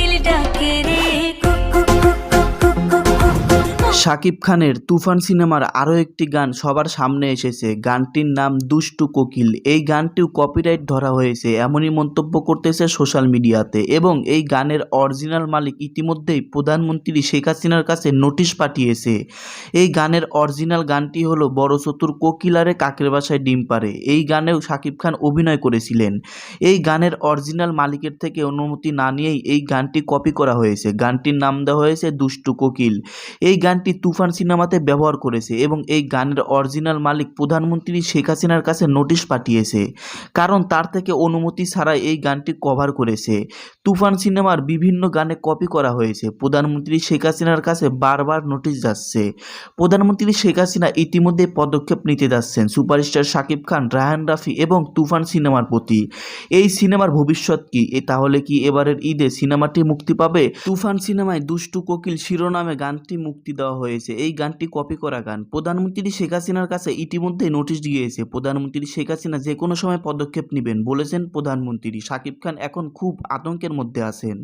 கிளிட்டா শাকিব খানের তুফান সিনেমার আরও একটি গান সবার সামনে এসেছে। গানটির নাম দুষ্টু কোকিল। এই গানটিও কপিরাইট ধরা হয়েছে, এমনই মন্তব্য করতেছে সোশ্যাল মিডিয়াতে এবং এই গানের অরিজিনাল মালিক ইতিমধ্যেই প্রধানমন্ত্রী শেখ হাসিনার কাছে নোটিশ পাঠিয়েছে। এই গানের অরিজিনাল গানটি হলো বড় চতুর কোকিলারে কাকের বাসায় ডিম পারে এই গানেও শাকিব খান অভিনয় করেছিলেন। এই গানের অরিজিনাল মালিকের থেকে অনুমতি না নিয়েই এই গানটি কপি করা হয়েছে। গানটির নাম দেওয়া হয়েছে দুষ্টু কোকিল। এই গানটি তুফান সিনেমাতে ব্যবহার করেছে এবং এই গানের অরিজিনাল মালিক প্রধানমন্ত্রী শেখ হাসিনার কাছে নোটিশ পাঠিয়েছে, কারণ তার থেকে অনুমতি ছাড়াই এই গানটি কভার করেছে। তুফান সিনেমার বিভিন্ন গানে কপি করা হয়েছে। প্রধানমন্ত্রী শেখ হাসিনার কাছে বারবার নোটিশ যাচ্ছে। প্রধানমন্ত্রী শেখ হাসিনা ইতিমধ্যে পদক্ষেপ নিতে যাচ্ছেন সুপারস্টার শাকিব খান, রায়ান রাফি এবং তুফান সিনেমার প্রতি। এই সিনেমার ভবিষ্যৎ কি? এ তাহলে কি এবারের ঈদে সিনেমাটি মুক্তি পাবে? তুফান সিনেমায় দুষ্টু কোকিল শিরোনামে গানটি মুক্তি দেওয়া হয়েছে। এই গানটি কপি করা গান। প্রধানমন্ত্রী শেখ হাসিনার কাছে ইতিমধ্যে নোটিশ দিয়েছে। প্রধানমন্ত্রী শেখ হাসিনা যে কোনো সময় পদক্ষেপ নেবেন বলেছেন প্রধানমন্ত্রী। শাকিব খান এখন খুব আতঙ্কের মধ্যে আছেন।